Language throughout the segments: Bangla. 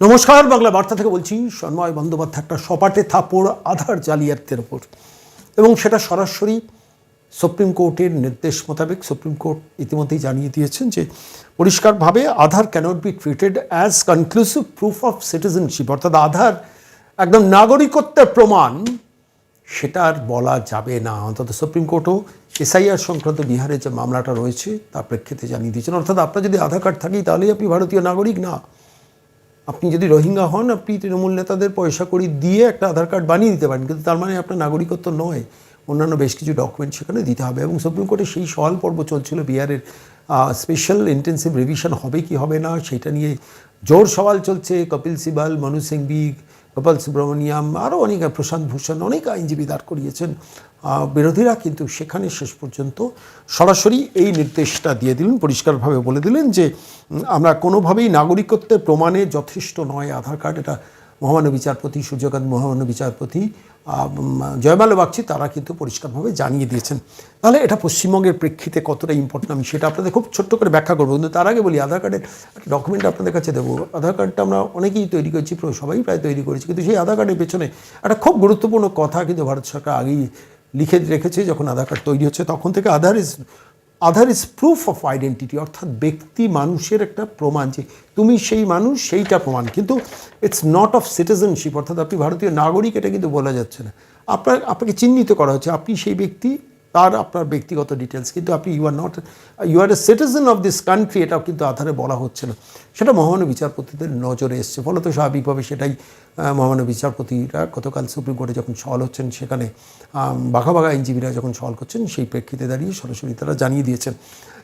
নমস্কার, বাংলা বার্তা থেকে বলছি, সন্ময় বন্দ্যোপাধ্যায় একটা সপাটে থাপড়, আধার জালিয়াতের ওপর এবং সেটা সরাসরি সুপ্রিম কোর্টের নির্দেশ মোতাবেক, সুপ্রিম কোর্ট ইতিমধ্যেই জানিয়ে দিয়েছেন যে, পরিষ্কারভাবে Aadhaar cannot be treated as conclusive proof of citizenship অর্থাৎ আধার একদম নাগরিকত্বের প্রমাণ, সেটা আর বলা যাবে না। অন্তত সুপ্রিম কোর্টও এসআইআর সংক্রান্ত বিহারে যে মামলাটা রয়েছে, তার প্রেক্ষিতে জানিয়ে দিয়েছেন। অর্থাৎ আপনার যদি আধার কার্ড থাকেই, তাহলেই আপনি ভারতীয় নাগরিক না। আপনি যদি রোহিঙ্গা হন, আপনি তৃণমূল নেতাদের পয়সা করি দিয়ে একটা আধার কার্ড বানিয়ে দিতে পারেন। কিন্তু তার মানে আপনার নাগরিকত্ব নয়। অন্যান্য বেশ কিছু ডকুমেন্ট সেখানে দিতে হবে এবং সুপ্রিম কোর্টে সেই সওয়াল পর্ব চলছিল। বিহারের স্পেশাল ইন্টেন্সিভ রিভিশন হবে কি হবে না, সেটা নিয়ে জোর সওয়াল চলছে। কপিল সিবাল, মনু সিংভি গোপাল সুব্রমণিয়াম আরও অনেক প্রশান্ত ভূষণ, অনেক আইনজীবী দাঁড় করিয়েছেন। বিরোধীরা কিন্তু সেখানে শেষ পর্যন্ত সরাসরি এই নির্দেশটা দিয়ে দিলেন, পরিষ্কারভাবে বলে দিলেন যে আমরা কোনোভাবেই নাগরিকত্বের প্রমাণে যথেষ্ট নয় আধার কার্ড, এটা মহামান্য বিচারপতি, সূর্যকান্ত মহামান্য বিচারপতি জয়মাল্য বাগচি, তারা কিন্তু পরিষ্কারভাবে জানিয়ে দিয়েছেন। তাহলে এটা পশ্চিমবঙ্গের প্রেক্ষিতে কতটা ইম্পর্টেন্ট আমি সেটা আপনাদের খুব ছোট্ট করে ব্যাখ্যা করব। কিন্তু তার আগে বলি, আধার কার্ডের ডকুমেন্ট আপনাদের কাছে দেবো। আধার কার্ডটা আমরা অনেকেই তৈরি করেছি সবাই প্রায় তৈরি করেছি। কিন্তু সেই আধার কার্ডের পেছনে একটা খুব গুরুত্বপূর্ণ কথা কিন্তু ভারত সরকার আগেই লিখে রেখেছে, যখন আধার কার্ড তৈরি হচ্ছে, তখন থেকে Aadhaar is Aadhaar is proof of identity অর্থাৎ ব্যক্তি মানুষের একটা প্রমাণ যে তুমি সেই মানুষ, সেইটা প্রমাণ। কিন্তু ইটস নট অফ সিটিজেনশিপ অর্থাৎ আপনি ভারতীয় নাগরিক, এটা কিন্তু বলা যাচ্ছে না। আপনার, আপনাকে চিহ্নিত করা হচ্ছে, আপনি সেই ব্যক্তি তার আপনার ব্যক্তিগত ডিটেলস কিন্তু আপনি you are not you are a citizen of this country এটাও কিন্তু আধারে বলা হচ্ছে না। সেটা মহামান্য বিচারপতিদের নজরে এসছে। ফলত স্বাভাবিকভাবে সেটাই মহামান্য বিচারপতিরা গতকাল সুপ্রিম কোর্টে যখন সওয়াল হচ্ছেন, সেখানে বাঘা বাঘা আইনজীবীরা যখন সওয়াল করছেন, সেই প্রেক্ষিতে দাঁড়িয়ে সরাসরি তারা জানিয়ে দিয়েছেন।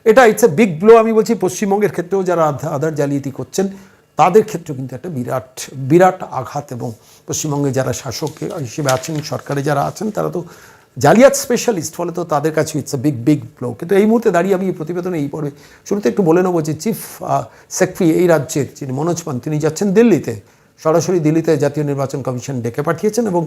এটা ইটস এ বিগ ব্লো আমি বলছি পশ্চিমবঙ্গের ক্ষেত্রেও যারা আধা- আধার জালিয়াতি করছেন, তাদের ক্ষেত্রেও কিন্তু একটা বিরাট বিরাট আঘাত এবং পশ্চিমবঙ্গে যারা শাসক হিসেবে আছেন, সরকারে যারা আছেন, তারা তো জালিয়াত স্পেশালিস্ট ফলে তো তাদের কাছে it's a big big blow কিন্তু এই মুহূর্তে দাঁড়িয়ে আমি এই প্রতিবেদনে এই পর্বে শুরুতে একটু বলে নেব যে চিফ সেক্রেটারি এই রাজ্যের যিনি মনোজ পান, তিনি যাচ্ছেন দিল্লিতে। সরাসরি দিল্লিতে জাতীয় নির্বাচন কমিশন ডেকে পাঠিয়েছেন এবং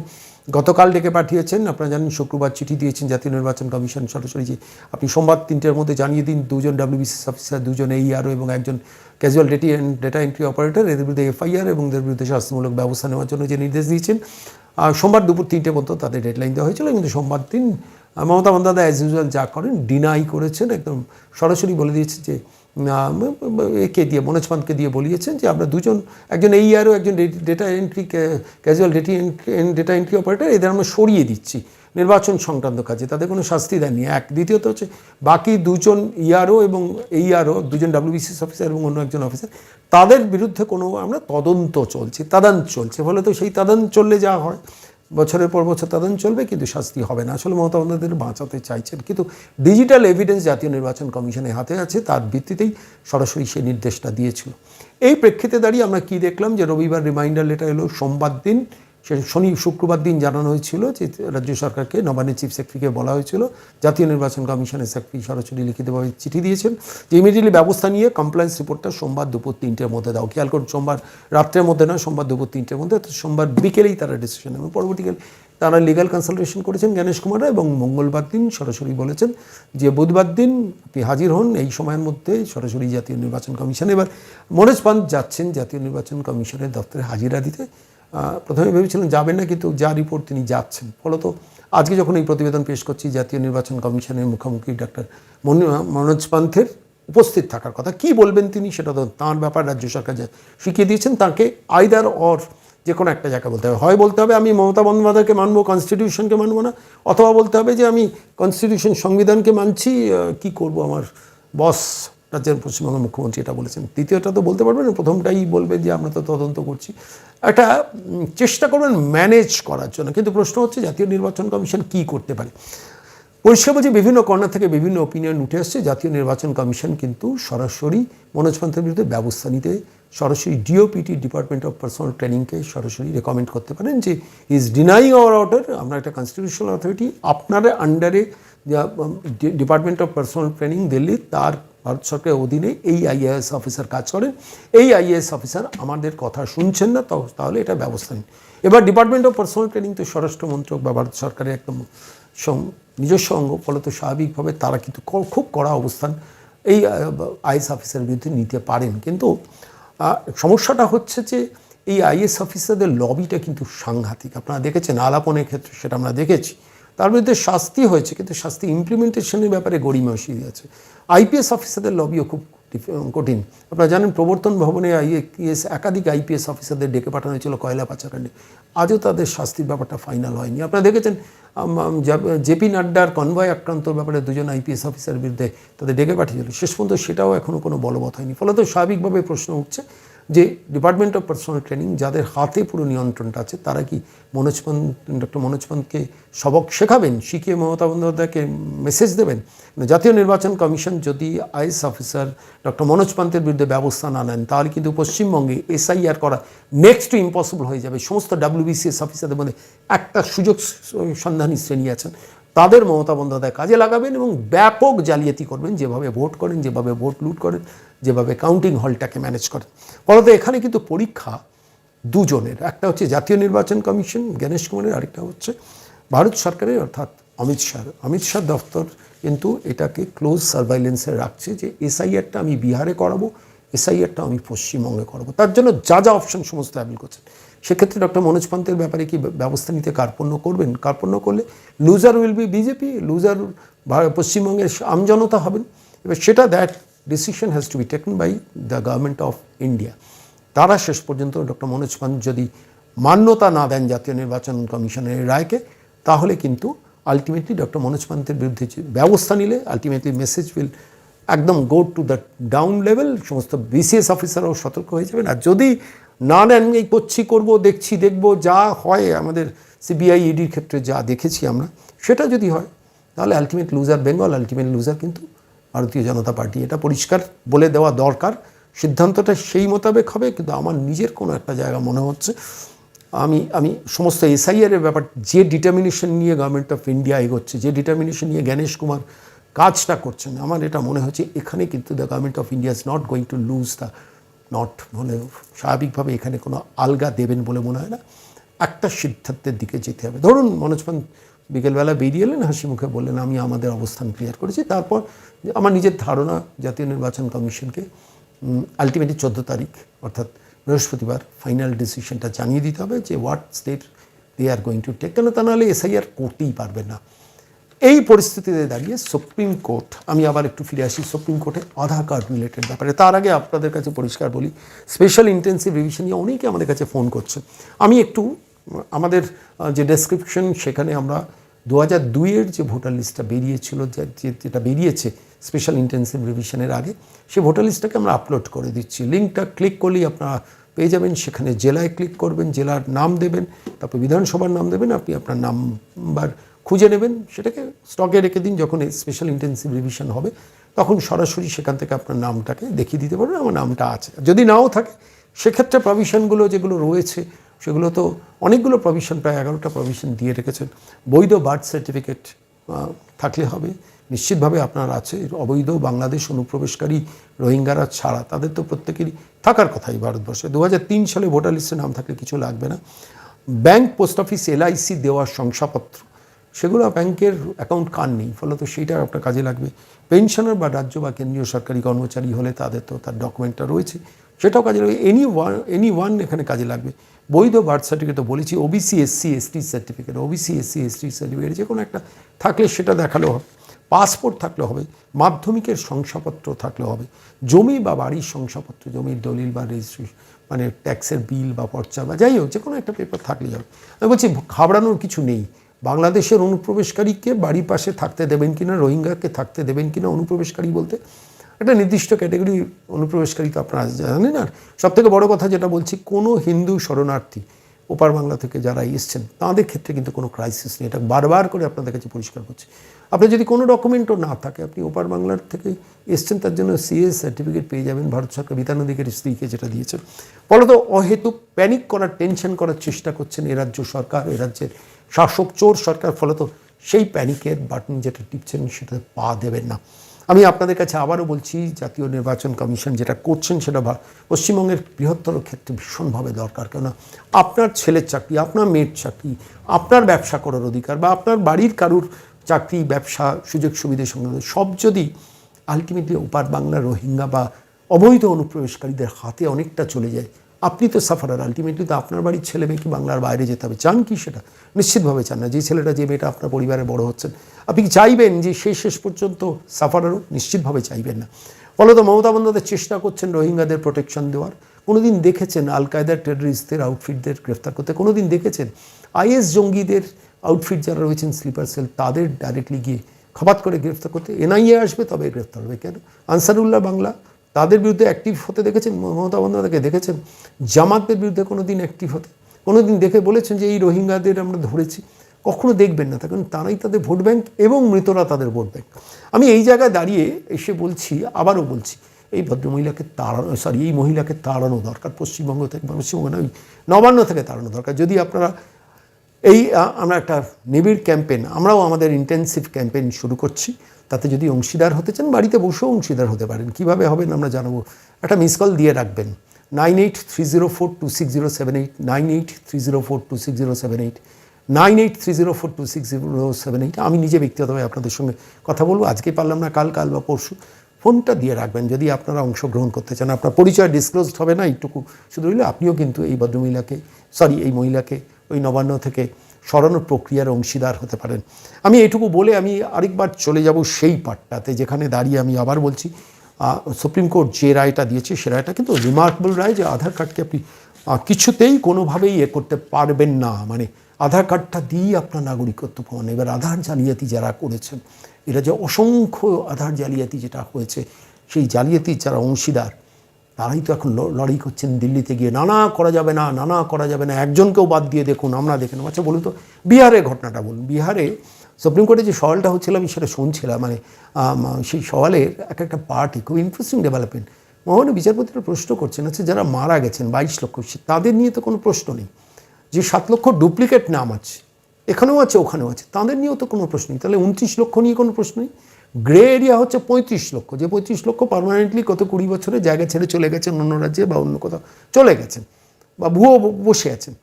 গতকাল ডেকে পাঠিয়েছেন। আপনারা জানেন শুক্রবার চিঠি দিয়েছেন জাতীয় নির্বাচন কমিশন সরাসরি যে আপনি সোমবার তিনটের মধ্যে জানিয়ে দিন, দুজন ডাব্লিউবিসিএস অফিসার দুজন এইআরও এবং একজন casual data data entry operator এদের বিরুদ্ধে এফআইআর এবং এদের বিরুদ্ধে শাস্তিমূলক ব্যবস্থা নেওয়ার জন্য যে নির্দেশ দিয়েছেন সোমবার দুপুর তিনটে পর্যন্ত তাদের ডেডলাইন দেওয়া হয়েছিল কিন্তু সোমবার দিন মমতা বন্দ্যোপাধ্যায় অ্যাজ ইউজুয়াল যা করেন ডিনাই করেছেন। একদম সরাসরি বলে দিয়েছে যে একে দিয়ে, মনোজ পান্তকে দিয়ে বলিয়েছেন যে আমরা দুজন, একজন এই আরও একজন data entry casual ডেটি data entry operator এদের আমরা সরিয়ে দিচ্ছি নির্বাচন সংক্রান্ত কাজে, তাদের কোনো শাস্তি দেননি। এক, দ্বিতীয়ত হচ্ছে, বাকি দুজন ইআরও এবং এইআরও দুজন ডাব্লিউবিসিএস অফিসার এবং অন্য একজন অফিসার তাদের বিরুদ্ধে কোনো আমরা তদন্ত চলছে তদন্ত চলছে, ফলে তো সেই তদন্ত চললে যা হয়। বছরের পর বছর তদন্ত চলবে, কিন্তু শাস্তি হবে না। আসলে মমতা বন্দ্যোপাধ্যায় বাঁচাতে চাইছেন, কিন্তু ডিজিটাল এভিডেন্স জাতীয় নির্বাচন কমিশনের হাতে আছে, তার ভিত্তিতেই সরাসরি সে নির্দেশটা দিয়েছিল। এই প্রেক্ষিতে দাঁড়িয়ে আমরা কি দেখলাম যে রবিবার রিমাইন্ডার লেটার এলো, সোমবার দিন সে শনি শুক্রবার দিন জানানো হয়েছিল যে রাজ্য সরকারকে নবান্নের চিফ সেক্রেটারিকে বলা হয়েছিল, জাতীয় নির্বাচন কমিশনের সেক্রেটারি সরাসরি লিখিতভাবে চিঠি দিয়েছেন। যে ইমিডিয়েটলি ব্যবস্থা নিয়ে কমপ্লায়েন্স রিপোর্টটা সোমবার দুপুর তিনটের মধ্যে দাও। খেয়াল করুন, সোমবার রাত্রের মধ্যে নয়, সোমবার দুপুর তিনটের মধ্যে তো সোমবার বিকেলেই তারা ডিসিশন এবং পরবর্তীকালে তারা লিগাল কনসালটেশন করেছেন জ্ঞানেশ কুমাররা এবং মঙ্গলবার দিন সরাসরি বলেছেন যে বুধবার দিন আপনি হাজির হন, এই সময়ের মধ্যে সরাসরি জাতীয় নির্বাচন কমিশন। এবার মনোজ পান্ত যাচ্ছেন জাতীয় নির্বাচন কমিশনের দপ্তরে হাজিরা দিতে। প্রথমে ভেবেছিলেন যাবেন না, কিন্তু যা রিপোর্ট তিনি যাচ্ছেন। ফলত আজকে যখন এই প্রতিবেদন পেশ করছি, জাতীয় নির্বাচন কমিশনের মুখোমুখি ডাক্তার মনো- মনোজ পান্থের উপস্থিত থাকার কথা, কি বলবেন তিনি সেটা তো তাঁর ব্যাপার, রাজ্য সরকার যা শিখিয়ে দিয়েছেন, তাকে আইদার অর যে কোনো একটা জায়গা বলতে হবে। হয় বলতে হবে, আমি মমতা বন্দ্যোপাধ্যায়কে মানবো কনস্টিটিউশনকে মানবো না, অথবা বলতে হবে যে আমি কনস্টিটিউশন সংবিধানকে মানছি কি করব আমার বস রাজ্যের পশ্চিমবঙ্গের মুখ্যমন্ত্রী এটা বলেছেন। তৃতীয়টা তো বলতে পারবেন, প্রথমটাই বলবে যে আমরা তো তদন্ত করছি। একটা চেষ্টা করবেন ম্যানেজ করার জন্য। কিন্তু প্রশ্ন হচ্ছে জাতীয় নির্বাচন কমিশন কি করতে পারে? পরিষ্কার বলছি বিভিন্ন কর্নার থেকে বিভিন্ন ওপিনিয়ন উঠে আসছে। জাতীয় নির্বাচন কমিশন কিন্তু সরাসরি মনোজ পান্থের বিরুদ্ধে ব্যবস্থা নিতে, সরাসরি ডিওপিটি ডিপার্টমেন্ট অফ পার্সোনাল ট্রেনিংকে সরাসরি রেকমেন্ড করতে পারেন যে ইজ ডিনাইং আওয়ার অর্ডার আমরা একটা কনস্টিটিউশনাল অথরিটি আপনার আন্ডারে department of personnel training Delhi, তার ভারত সরকারের অধীনে এই আইএএস অফিসার কাজ করেন এই আইএএস অফিসার আমাদের কথা শুনছেন না তাহলে এটা ব্যবস্থা নিন। এবার ডিপার্টমেন্ট অফ পার্সোনাল ট্রেনিং তো স্বরাষ্ট্র মন্ত্রক বা ভারত সরকারের একদম নিজস্ব অঙ্গ, ফলত স্বাভাবিকভাবে তারা কিন্তু খুব কড়া অবস্থান এই আইএস অফিসারের বিরুদ্ধে নিতে পারেন। কিন্তু সমস্যাটা হচ্ছে যে এই আইএস অফিসারদের লবিটা কিন্তু সাংঘাতিক। আপনারা দেখেছেন আলাপনের ক্ষেত্রে সেটা আমরা দেখেছি। তার বিরুদ্ধে শাস্তি হয়েছে, কিন্তু শাস্তি ইমপ্লিমেন্টেশনের ব্যাপারে গড়িমসি আছে আইপিএস অফিসারদের লবিও খুব কঠিন। আপনারা জানেন প্রবর্তন ভবনে আইএস একাধিক আইপিএস অফিসারদের ডেকে পাঠানো হয়েছিল কয়লা পাচারকাণ্ডে। আজও তাদের শাস্তির ব্যাপারটা ফাইনাল হয়নি। আপনারা দেখেছেন জেপি নাড্ডার কনভয় আক্রান্তর ব্যাপারে দুজন আইপিএস অফিসারের বিরুদ্ধে তাদের ডেকে পাঠিয়েছিল। শেষ পর্যন্ত সেটাও এখনও কোনো বলবৎ হয়নি। ফলে তো স্বাভাবিকভাবে প্রশ্ন উঠছে যে ডিপার্টমেন্ট অফ পার্সোনাল ট্রেনিং যাদের হাতে পুরো নিয়ন্ত্রণটা আছে, তারা কি মনোজ পন্ত ডক্টর মনোজ পন্তকে সবক শেখাবেন? শিখিয়ে মমতা বন্দ্যোপাধ্যায়কে মেসেজ দেবেন? জাতীয় নির্বাচন কমিশন যদি আইএস অফিসার ডক্টর মনোজ পন্তের বিরুদ্ধে ব্যবস্থা না নেন, তাহলে কিন্তু পশ্চিমবঙ্গে এসআইআর করা নেক্সট ইম্পসিবল হয়ে যাবে। সমস্ত ডাব্লিউবিসিএস অফিসারদের মধ্যে একটা সুযোগ সন্ধানী শ্রেণি আছেন। তাদের মমতা বন্দ্যোপাধ্যায় কাজে লাগাবেন এবং ব্যাপক জালিয়াতি করবেন। যেভাবে ভোট করেন, যেভাবে ভোট লুট করেন, যেভাবে কাউন্টিং হলটাকে ম্যানেজ করেন। ফলত এখানে কিন্তু পরীক্ষা দুজনের। একটা হচ্ছে জাতীয় নির্বাচন কমিশন গণেশ কুমারের আরেকটা হচ্ছে ভারত সরকারের, অর্থাৎ অমিত শাহ। অমিত শাহ দফতর কিন্তু এটাকে ক্লোজ সার্ভাইলেন্সে রাখছে যে এসআইআরটা আমি বিহারে করাবো এসআইআরটা আমি পশ্চিমবঙ্গে করাবো। তার জন্য যা যা অপশন সমস্ত অ্যাভেল করছেন। সেক্ষেত্রে ডক্টর মনোজ পন্থের ব্যাপারে কি ব্যবস্থা নিতে কার্পণ্য করবেন? কার্পণ্য করলে loser will be BJP loser পশ্চিমবঙ্গের আমজনতা হবেন। এবার সেটা that decision has to be taken by the government of India তারা শেষ পর্যন্ত ডক্টর মনোজ পান্ত যদি মান্যতা না দেন জাতীয় নির্বাচন কমিশনের রায়কে, তাহলে কিন্তু আলটিমেটলি ডক্টর মনোজ পান্তের বিরুদ্ধে ব্যবস্থা নিলে আলটিমেটলি মেসেজ উইল একদম go to the down level সমস্ত বিসিএস অফিসারও সতর্ক হয়ে যাবেন। আর যদি না নেন এই করছি, করব, দেখছি, দেখব, যা হয় আমাদের সিবিআই ইডির ক্ষেত্রে যা দেখেছি আমরা, সেটা যদি হয়, তাহলে ultimate loser Bengal ultimate loser কিন্তু ভারতীয় জনতা পার্টি। এটা পরিষ্কার বলে দেওয়া দরকার, সিদ্ধান্তটা সেই মোতাবেক হবে, কিন্তু আমার নিজের কোনো একটা জায়গা মনে হচ্ছে, আমি আমি সমস্ত এসআইআর এর ব্যাপার, যে ডিটারমিনেশন নিয়ে গভর্নমেন্ট অফ ইন্ডিয়া এগোচ্ছে, যে ডিটারমিনেশন নিয়ে জ্ঞানেশ কুমার কাজটা করছেন, আমার এটা মনে হচ্ছে, এখানে কিন্তু the government of India is not going to lose the not মানে স্বাভাবিকভাবে এখানে কোনো আলগা দেবেন বলে মনে হয় না। একটা সিদ্ধান্তের দিকে যেতে হবে। ধরুন মনোজ পান্ত বিকেলবেলা বেরিয়ে এলেন, হাসি মুখে বললেন, আমি আমাদের অবস্থান ক্লিয়ার করেছি। তারপর আমার নিজের ধারণা, জাতীয় নির্বাচন কমিশনকে আলটিমেটলি চোদ্দ তারিখ, অর্থাৎ বৃহস্পতিবার ফাইনাল ডিসিশনটা জানিয়ে দিতে হবে যে what state they are going to take কেন তা নাহলে এসআইআর করতেই পারবে না। এই পরিস্থিতিতে দাঁড়িয়ে সুপ্রিম কোর্ট আমি আবার একটু ফিরে আসি সুপ্রিম কোর্টে আধার কার্ড রিলেটেড ব্যাপারে। তার আগে আপনাদের কাছে পরিষ্কার বলি স্পেশাল ইন্টেন্সিভ রিভিশন নিয়ে অনেকে আমাদের কাছে ফোন করছে। আমি একটু, আমাদের যে ডেসক্রিপশন সেখানে আমরা দু হাজার দুইয়ের যে ভোটার লিস্টটা বেরিয়েছিল যেটা বেরিয়েছে স্পেশাল ইন্টেন্সিভ রিভিশনের আগে সেই ভোটার লিস্টটাকে আমরা আপলোড করে দিচ্ছি। লিঙ্কটা ক্লিক করলেই আপনারা পেয়ে যাবেন। সেখানে জেলায় ক্লিক করবেন, জেলার নাম দেবেন, তারপর বিধানসভার নাম দেবেন, আপনি আপনার নাম্বার খুঁজে নেবেন, সেটাকে স্টকে রেখে দিন, যখন স্পেশাল ইন্টেন্সিভ রিভিশন হবে, তখন সরাসরি সেখান থেকে আপনার নামটাকে দেখিয়ে দিতে পারবেন, আমার নামটা আছে। যদি নাও থাকে, সেক্ষেত্রে প্রভিশনগুলো যেগুলো রয়েছে, সেগুলো তো অনেকগুলো প্রভিশন প্রায় এগারোটা প্রভিশন দিয়ে রেখেছেন। বৈধ বার্থ সার্টিফিকেট থাকলে হবে। নিশ্চিতভাবে আপনার আছে, অবৈধ বাংলাদেশ অনুপ্রবেশকারী রোহিঙ্গারা ছাড়া, তাদের তো প্রত্যেকেরই থাকার কথাই ভারতবর্ষে। দু হাজার তিন সালে ভোটার লিস্টে নাম থাকলে কিছু লাগবে না। ব্যাংক পোস্ট অফিস এলআইসি দেওয়ার শংসাপত্র। সেগুলো ব্যাংকের অ্যাকাউন্ট কার নেই? ফলত সেইটা আপনার কাজে লাগবে। পেনশনার বা রাজ্য বা কেন্দ্রীয় সরকারি কর্মচারী হলে তাদের তো তার ডকুমেন্টটা রয়েছে, সেটাও কাজে লাগবে। এনি ওয়ান এনি ওয়ান এখানে কাজে লাগবে। বৈধ বার্থ সার্টিফিকেট তো বলেছি OBC SC ST certificate OBC SC ST certificate যে কোনো একটা থাকলে সেটা দেখালেও হবে। পাসপোর্ট থাকলে হবে, মাধ্যমিকের শংসাপত্র থাকলে হবে, জমি বা বাড়ির শংসাপত্র, জমির দলিল বা রেজিস্ট্রেশন মানে ট্যাক্সের বিল বা পর্চা বা যাই হোক যে কোনো একটা পেপার থাকলেই হবে। আমি বলছি, ঘাবড়ানোর কিছু নেই। বাংলাদেশের অনুপ্রবেশকারীকে বাড়ির পাশে থাকতে দেবেন কিনা, রোহিঙ্গাকে থাকতে দেবেন কিনা অনুপ্রবেশকারী বলতে? একটা নির্দিষ্ট ক্যাটাগরি অনুপ্রবেশকারী তো আপনারা জানেন। আর সব থেকে বড় কথা যেটা বলছি, কোনো হিন্দু শরণার্থী ওপার বাংলা থেকে যারা এসছেন, তাদের ক্ষেত্রে কিন্তু কোনো ক্রাইসিস নেই। এটা বারবার করে আপনাদের কাছে পরিষ্কার করছি। আপনার যদি কোনো ডকুমেন্টও না থাকে, আপনি ওপার বাংলার থেকে এসছেন, তার জন্য সিএস সার্টিফিকেট পেয়ে যাবেন, ভারত সরকার বিধানদিকের স্ত্রীকে যেটা দিয়েছেন ফলত অহেতুক প্যানিক করার টেনশন করার চেষ্টা করছেন এ রাজ্য সরকার, এ রাজ্যের শাসক চোর সরকার, ফলে তো সেই প্যানিকের বাটন যেটা টিপছেন সেটা পা দেবেন না। আমি আপনাদের কাছে আবারও বলছি, জাতীয় নির্বাচন কমিশন যেটা করছেন সেটা পশ্চিমবঙ্গের বৃহত্তর ক্ষেত্রে ভীষণভাবে দরকার। কেননা আপনার ছেলের চাকরি, আপনার মেয়ের চাকরি, আপনার ব্যবসা করার অধিকার বা আপনার বাড়ির কারুর চাকরি, ব্যবসা, সুযোগ সুবিধা সঙ্গে সব যদি আলটিমেটলি ওপার বাংলা রোহিঙ্গা বা অবৈধ অনুপ্রবেশকারীদের হাতে অনেকটা চলে যায় আপনি তো সাফারার আলটিমেটলি তো আপনার বাড়ির ছেলে মেয়ে কি বাংলার বাইরে যেতে হবে? চান কি সেটা? নিশ্চিতভাবে চান না। যে ছেলেটা, যে মেয়েটা আপনার পরিবারে বড় হচ্ছেন, আপনি কি চাইবেন যে সেই শেষ পর্যন্ত সাফারারও নিশ্চিতভাবে চাইবেন না। ফলত মমতা বন্দ্যোপাধ্যায় চেষ্টা করছেন রোহিঙ্গাদের প্রোটেকশন দেওয়ার। কোনোদিন দেখেছেন আল কায়দার টেররিস্টদের আউটফিটদের গ্রেফতার করতে? কোনোদিন দেখেছেন আইএস জঙ্গিদের আউটফিট যারা রয়েছেন স্লিপার সেল তাদের ডাইরেক্টলি গিয়ে খাবাত করে গ্রেফতার করতে? এনআইএ আসবে, তবে গ্রেফতার হবে কেন? আনসারুল্লাহ বাংলা তাদের বিরুদ্ধে অ্যাক্টিভ হতে দেখেছেন মমতা বন্দ্যোপাধ্যায়কে দেখেছেন? জামাতের বিরুদ্ধে কোনো দিন অ্যাক্টিভ হতে কোনো দিন দেখে বলেছেন যে এই রোহিঙ্গাদের আমরা ধরেছি। কখনো দেখবেন না, কারণ তারাই তাদের ভোট ব্যাঙ্ক এবং মৃতরা তাদের ভোট ব্যাঙ্ক আমি এই জায়গায় দাঁড়িয়ে এসে বলছি, আবারও বলছি, এই ভদ্রমহিলাকে তাড়ানো সরি এই মহিলাকে তাড়ানো দরকার, পশ্চিমবঙ্গ থেকে, পশ্চিমবঙ্গ নয়, নবান্ন থেকে তাড়ানো দরকার। যদি আপনারা এই আমরা একটা নিবিড় ক্যাম্পেন আমরাও আমাদের ইন্টেন্সিভ ক্যাম্পেইন শুরু করছি। তাতে যদি অংশীদার হতে চান, বাড়িতে বসেও অংশীদার হতে পারেন। কীভাবে হবেন আমরা জানাব। একটা মিস কল দিয়ে রাখবেন। Nine eight three zero four two six zero seven eight, nine eight three zero four two six zero seven eight, nine eight three zero four two six zero seven eight. আমি নিজে ব্যক্তিগতভাবে আপনাদের সঙ্গে কথা বলব। আজকে পারলাম না, কাল কাল বা পরশু ফোনটা দিয়ে রাখবেন। যদি আপনারা অংশগ্রহণ করতে চান, আপনার পরিচয় ডিসক্লোজড হবে না, এইটুকু শুধু হইলে আপনিও কিন্তু এই ভদ্রমহিলাকে সরি এই মহিলাকে, ওই নবান্ন থেকে সরানোর প্রক্রিয়ার অংশীদার হতে পারেন। আমি এইটুকু বলে আমি আরেকবার চলে যাব সেই পার্টটাতে যেখানে দাঁড়িয়ে আমি আবার বলছি সুপ্রিম কোর্ট যে রায়টা দিয়েছে সে রায়টা কিন্তু রিমার্কেবল রায় যে আধার কার্ডকে আপনি কিছুতেই কোনোভাবেই এ করতে পারবেন না। মানে আধার কার্ডটা দিয়েই আপনার নাগরিকত্ব পান এবার আধার জালিয়াতি যারা করেছেন এটা যে অসংখ্য আধার জালিয়াতি যেটা হয়েছে, সেই জালিয়াতির যারা অংশীদার তারাই তো এখন লড়াই করছেন দিল্লিতে গিয়ে। নানা করা যাবে না, নানা করা যাবে না। একজনকেও বাদ দিয়ে দেখুন, আমরা দেখে নেব। আচ্ছা বলুন তো বিহারের ঘটনাটা বলুন। বিহারে সুপ্রিম কোর্টে যে সওয়ালটা হচ্ছিল, আমি সেটা শুনছিলাম। মানে সেই সওয়ালের এক একটা পার্টি, খুব ইন্টারেস্টিং ডেভেলপমেন্ট মহান বিচারপতিরা প্রশ্ন করছেন আচ্ছা যারা মারা গেছেন, বাইশ লক্ষ তাদের নিয়ে তো কোনো প্রশ্ন নেই। যে সাত লক্ষ ডুপ্লিকেট নাম আছে, এখানেও আছে, ওখানেও আছে, তাদের নিয়েও তো কোনো প্রশ্ন নেই। তাহলে উনত্রিশ লক্ষ নিয়ে কোনো প্রশ্ন নেই? গ্রে এরিয়া হচ্ছে পঁয়ত্রিশ লক্ষ। যে পঁয়ত্রিশ লক্ষ পার্মানেন্টলি কত কুড়ি বছরে জায়গা ছেড়ে চলে গেছেন অন্য রাজ্যে বা অন্য কোথাও চলে গেছেন বা ভুয়ো বসে আছেন।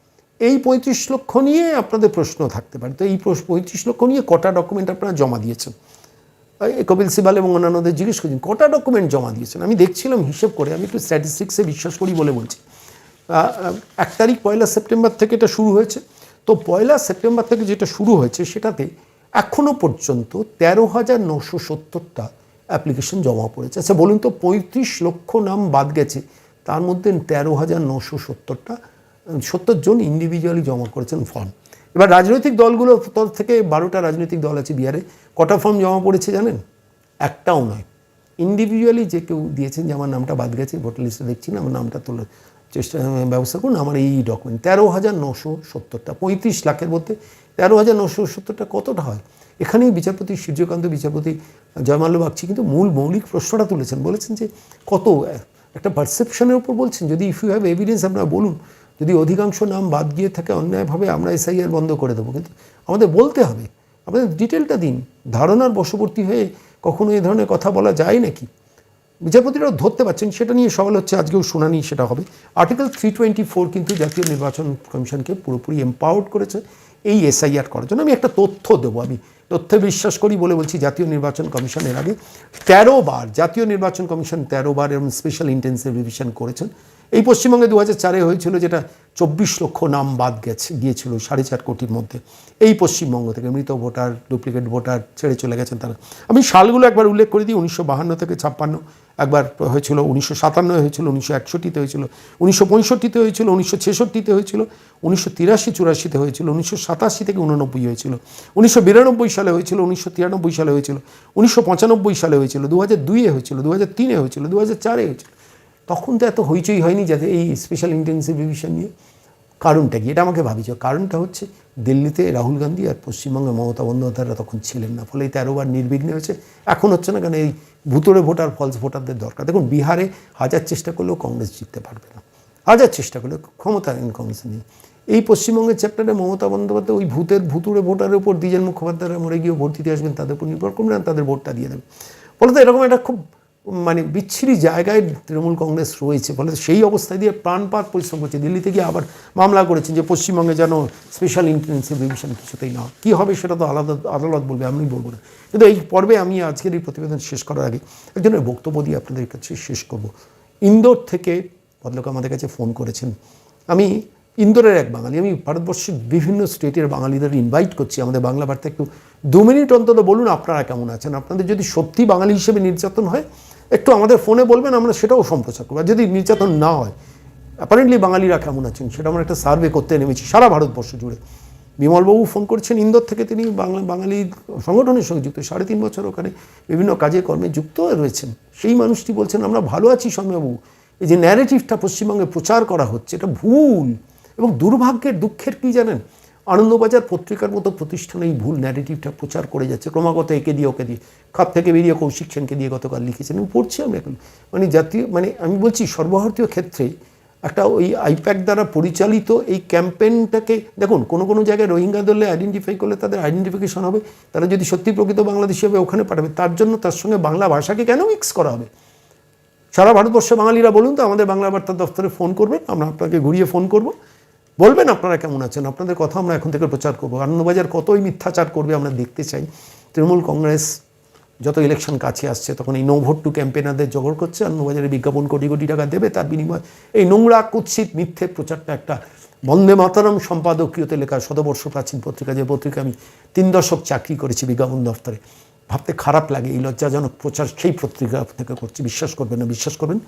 এই পঁয়ত্রিশ লক্ষ নিয়ে আপনাদের প্রশ্ন থাকতে পারে। তো এই পঁয়ত্রিশ লক্ষ নিয়ে কটা ডকুমেন্ট আপনারা জমা দিয়েছেন? কপিল সিবাল এবং অন্যান্যদের জিজ্ঞেস করছেন, কটা ডকুমেন্ট জমা দিয়েছেন? আমি দেখছিলাম হিসেব করে, আমি একটু স্ট্যাটিস্টিক্সে বিশ্বাস করি বলে বলছি। এক তারিখ পয়লা সেপ্টেম্বর থেকে এটা শুরু হয়েছে। তো পয়লা সেপ্টেম্বর থেকে যেটা শুরু হয়েছে, সেটাতে এখনও পর্যন্ত তেরো হাজার নশো সত্তরটা অ্যাপ্লিকেশন জমা পড়েছে। আচ্ছা বলুন তো, পঁয়ত্রিশ লক্ষ নাম বাদ গেছে, তার মধ্যে তেরো হাজার নশো সত্তরটা, সত্তর জন ইন্ডিভিজুয়ালি জমা করেছেন ফর্ম এবার রাজনৈতিক দলগুলোর তরফ থেকে বারোটা রাজনৈতিক দল আছে বিহারে, কটা ফর্ম জমা পড়েছে জানেন? একটাও নয়। ইন্ডিভিজুয়ালি যে কেউ দিয়েছেন যে আমার নামটা বাদ গেছে ভোটার লিস্টে দেখছি না, আমার নামটা তোলার চেষ্টা, ব্যবস্থা করুন, আমার এই ডকুমেন্ট তেরো হাজার নশো সত্তরটা, পঁয়ত্রিশ লাখের মধ্যে তেরো হাজার নশো সত্তরটা কতটা হয়? এখানেই বিচারপতি সূর্যকান্ত বিচারপতি জয়মাল্য বাগচি কিন্তু মূল মৌলিক প্রশ্নটা তুলেছেন। বলেছেন যে কত, একটা পারসেপশনের উপর বলছেন, যদি ইফ ইউ হ্যাভ এভিডেন্স আপনারা বলুন, যদি অধিকাংশ নাম বাদ গিয়ে থাকে, অন্যায়ভাবে আমরা এসআইআর বন্ধ করে দেবো। কিন্তু আমাদের বলতে হবে, আমাদের ডিটেলটা দিন। ধারণার বশবর্তী হয়ে কখনো এই ধরনের কথা বলা যায় নাকি? বিচারপতিরাও ধরতে পারছেন, সেটা নিয়ে সওয়াল হচ্ছে, আজকেও শুনানি সেটা হবে। আর্টিকেল থ্রি টোয়েন্টি ফোর কিন্তু জাতীয় নির্বাচন কমিশনকে পুরোপুরি এম্পাওয়ার্ড করেছে। এই এসআইআর করার জন্য আমি একটা তথ্য দেবো। আমি তথ্যে বিশ্বাস করি বলে বলছি জাতীয় নির্বাচন কমিশনের আগে তেরো বার, জাতীয় নির্বাচন কমিশন তেরো বার এবং স্পেশাল ইন্টেন্সিভ রিভিশন করেছেন। এই পশ্চিমবঙ্গে দু হাজার চারে হয়েছিল যেটা চব্বিশ লক্ষ নাম বাদ গেছে, গিয়েছিল সাড়ে চার কোটির মধ্যে। এই পশ্চিমবঙ্গ থেকে মৃত ভোটার ডুপ্লিকেট ভোটার ছেড়ে চলে গেছেন তারা। আমি সালগুলো একবার উল্লেখ করে দিই, উনিশশো বাহান্ন থেকে ছাপ্পান্ন। একবার হয়েছিল উনিশশো সাতান্ন হয়েছিল, উনিশশো একষট্টিতে হয়েছিল, উনিশশো পঁয়ষট্টিতে হয়েছিল, উনিশশো ছেষট্টিতে হয়েছিল, উনিশশো তিরাশি চুরাশিতে হয়েছিল, উনিশশো সাতাশি থেকে উননব্বই হয়েছিল, উনিশশো বিরানব্বই সালে হয়েছিল, উনিশশো তিরানব্বই সালে হয়েছিল, উনিশশো পঁচানব্বই সালে হয়েছিল দু হাজার দুইয়ে হয়েছিল দু হাজার তিনে হয়েছিল দু হাজার চারে হয়েছিল। তখন তো এত হইচই হয়নি যাতে এই স্পেশাল ইন্টেন্সিভ ডিভিশন নিয়ে। কারণটা কি? এটা আমাকে ভাবিছ। কারণটা হচ্ছে দিল্লিতে রাহুল গান্ধী আর পশ্চিমবঙ্গে মমতা বন্দ্যোপাধ্যায়রা তখন ছিলেন না। ফলে এই তেরোবার নির্বিঘ্নে হয়েছে। এখন হচ্ছে না কারণ এই ভুতুরে ভোটার ফলস ভোটারদের দরকার। দেখুন, বিহারে হাজার চেষ্টা করলেও কংগ্রেস জিততে পারবে না। হাজার চেষ্টা করলেও ক্ষমতা কংগ্রেস নেই। এই পশ্চিমবঙ্গের চ্যাপ্টারে মমতা বন্দ্যোপাধ্যায় ওই ভূতের ভুতুরে ভোটারের উপর দ্বিজেন মুখোপাধ্যায়রা মরে গিয়ে ভোট দিতে আসবেন, তাদের উপর নির্ভর করবেন তাদের ভোটটা দিয়ে দেবেন ফলে তো এরকম একটা খুব মানে বিচ্ছিরি জায়গায় তৃণমূল কংগ্রেস রয়েছে। ফলে সেই অবস্থায় দিয়ে প্রাণপাত পরিশ্রম করছে। দিল্লিতে গিয়ে আবার মামলা করেছেন যে পশ্চিমবঙ্গে যেন স্পেশাল ইন্টেন্সিভ রিভিশন কিছুতেই না। কী হবে সেটা তো আলাদা আদালত বলবে, আমি বলব না। কিন্তু এই পর্বে আমি আজকের এই প্রতিবেদন শেষ করার আগে একজনের বক্তব্য দিয়ে আপনাদের কাছে শেষ করব। ইন্দোর থেকে ভদ্রলোক আমাদের কাছে ফোন করেছেন। আমি ইন্দোরের এক বাঙালি, আমি ভারতবর্ষের বিভিন্ন স্টেটের বাঙালিদের ইনভাইট করছি। আমাদের বাংলা বার্তা একটু দু মিনিট অন্তত বলুন আপনারা কেমন আছেন? আপনাদের যদি সত্যি বাঙালি হিসেবে নির্যাতন হয় একটু আমাদের ফোনে বলবেন, আমরা সেটাও সম্প্রচার করব। যদি নির্যাতন না হয় অ্যাপারেন্টলি বাঙালিরা কেমন আছেন সেটা আমরা একটা সার্ভে করতে নেমেছি, সারা ভারতবর্ষ জুড়ে। বিমলবাবু ফোন করছেন ইন্দোর থেকে, তিনি বাংলা, বাঙালি সংগঠনের সঙ্গে যুক্ত, সাড়ে তিন বছর ওখানে বিভিন্ন কাজে, কর্মে যুক্ত রয়েছেন। সেই মানুষটি বলছেন, আমরা ভালো আছি সৌম্যবাবু এই যে ন্যারেটিভটা পশ্চিমবঙ্গে প্রচার করা হচ্ছে, এটা ভুল এবং দুর্ভাগ্যের, দুঃখের কী জানেন? আনন্দবাজার পত্রিকার মতো প্রতিষ্ঠানে এই ভুল ন্যারেটিভটা প্রচার করে যাচ্ছে। ক্রমাগত একে দিয়ে ওকে দিয়ে। খাপ থেকে বেরিয়ে কৌশিক সেনকে দিয়ে গতকাল লিখেছেন। আমি পড়ছি আমি এখন। মানে জাতীয় মানে আমি বলছি সর্বভারতীয় ক্ষেত্রে একটা ওই আইপ্যাক দ্বারা পরিচালিত এই ক্যাম্পেইনটাকে দেখুন, কোনো কোনো জায়গায় রোহিঙ্গা দলে আইডেন্টিফাই করলে তাদের আইডেন্টিফিকেশন হবে। তারা যদি সত্যি প্রকৃত বাংলাদেশি হবে, ওখানে পাঠাবে। তার জন্য তার সঙ্গে বাংলা ভাষাকে কেন মিক্স করা হবে? সারা ভারতবর্ষে বাঙালিরা বলুন তো, আমাদের বাংলা বার্তা দপ্তরে ফোন করবেন। আমরা আপনাকে ঘুরিয়ে ফোন করব। বলবেন আপনারা কেমন আছেন? আপনাদের কথা আমরা এখন থেকে প্রচার করব। আনন্দবাজার কতই মিথ্যাচার করবে আমরা দেখতে চাই। তৃণমূল কংগ্রেস যত ইলেকশন কাছে আসছে, তখন এই নো ভোট টু ক্যাম্পেনারদের জগড় করছে। আনন্দবাজারে বিজ্ঞাপন কোটি কোটি টাকা দেবে, তার বিনিময়ে এই নোংরা, কুৎসিত, মিথ্যে প্রচারটা একটা বন্দে মাতারম সম্পাদকীয়তে লেখা শতবর্ষ প্রাচীন পত্রিকা, যে পত্রিকা আমি তিন দশক চাকরি করেছি বিজ্ঞাপন দপ্তরে ভাবতে খারাপ লাগে, এই লজ্জাজনক প্রচার সেই পত্রিকা থেকে করছি। বিশ্বাস করবেন না, বিশ্বাস করবেন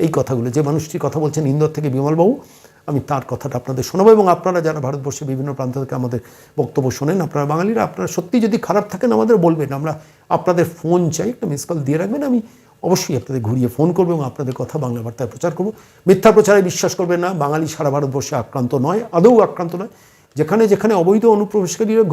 এই কথাগুলো। যে মানুষটি কথা বলছেন ইন্দোর থেকে বিমলবাবু আমি তার কথাটা আপনাদের শোনাবো এবং আপনারা যারা ভারতবর্ষের বিভিন্ন প্রান্ত থেকে আমাদের বক্তব্য শোনেন, আপনারা বাঙালিরা, আপনারা সত্যি যদি খারাপ থাকেন আমাদের বলবেন। আমরা আপনাদের ফোন চাই, একটা মিস কল দিয়ে রাখবেন। আমি অবশ্যই আপনাদের ঘুরিয়ে ফোন করব এবং আপনাদের কথা বাংলা বার্তায় প্রচার করব। মিথ্যা প্রচারে বিশ্বাস করবেন না, বাঙালি সারা ভারতবর্ষে আক্রান্ত নয়, আদৌ আক্রান্ত নয়। যেখানে যেখানে অবৈধ অনুপ্রবেশকারীরা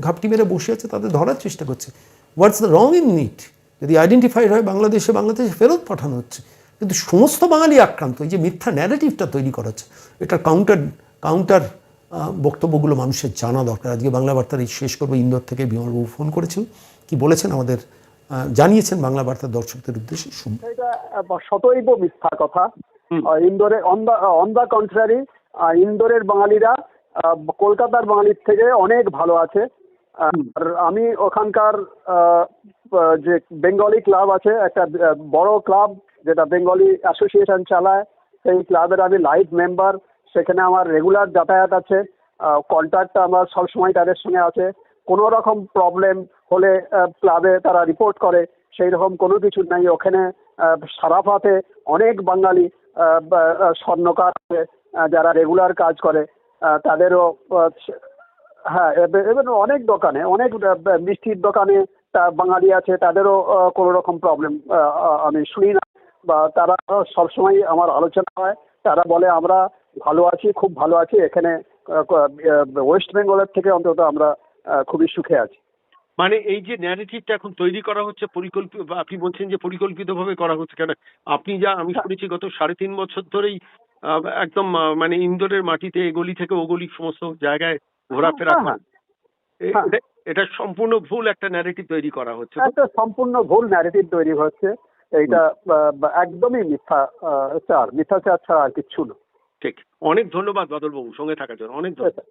ঘাপটি মেরে বসে আছে, তাদের ধরার চেষ্টা করছে। What's the wrong in it যদি আইডেন্টিফাইড হয়, বাংলাদেশে বাংলাদেশে ফেরত পাঠানো হচ্ছে। কিন্তু সমস্ত বাঙালি আক্রান্ত এই যে মিথ্যা ন্যারেটিভটা তৈরি করা হচ্ছে এটার কাউন্টার কাউন্টার বক্তব্যগুলো মানুষের জানা দরকার। আজকে বাংলা বার্তার এই শেষ করব ইন্দোর থেকে বিমলবাবু ফোন করেছেন। কি বলেছেন আমাদের জানিয়েছেন বাংলা বার্তার দর্শকদের উদ্দেশ্যে শুন এটা শতৈব মিথ্যা কথা। ইন্দোরে on the on the contrary ইন্দোরের বাঙালিরা কলকাতার বাঙালির থেকে অনেক ভালো আছে। আর আমি ওখানকার যে বেঙ্গলি ক্লাব আছে একটা বড় ক্লাব যেটা বেঙ্গলি অ্যাসোসিয়েশন চালায়, সেই ক্লাবের আমি লাইভ মেম্বার সেখানে আমার রেগুলার যাতায়াত আছে কন্ট্যাক্ট আমার সবসময় তাদের সঙ্গে আছে। কোনো রকম প্রবলেম হলে ক্লাবে তারা রিপোর্ট করে সেই রকম কোনো কিছু নাই। ওখানে সারাফাতে অনেক বাঙালি স্বর্ণকার যারা রেগুলার কাজ করে তাদেরও হ্যাঁ এবে- এবার অনেক দোকানে, অনেক মিষ্টির দোকানে তা বাঙালি আছে, তাদেরও কোনো রকম প্রবলেম আমি শুনি না। বা তারা সবসময় আমার আলোচনা হয়। তারা বলে আমরা ভালো আছি খুব ভালো আছি। এখানে ওয়েস্ট বেঙ্গলের থেকে অন্তত আমরা খুবই সুখে আছি। মানে এই যে ন্যারেটিভটা এখন তৈরি করা হচ্ছে পরিকল্পিত আপনি বলছেন যে পরিকল্পিতভাবে করা হচ্ছে কেন? আপনি যা আমি শুনেছি গত সাড়ে তিন বছর ধরেই একদম মানে ইন্দোরের মাটিতে এগলি থেকে ওগলি সমস্ত জায়গায় ঘোরাফেরা হ্যাঁ, হ্যাঁ। এটা- এটা সম্পূর্ণ ভুল একটা ন্যারেটিভ তৈরি করা হচ্ছে। একটা সম্পূর্ণ ভুল ন্যারেটিভ তৈরি হচ্ছে। এইটা একদমই মিথ্যা আহ, চার। মিথ্যাচার ছাড়া আর কিচ্ছু না। ঠিক। অনেক ধন্যবাদ বাদলবাবু সঙ্গে থাকার জন্য। অনেক ধন্যবাদ।